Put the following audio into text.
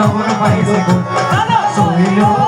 আমার ভাই বোন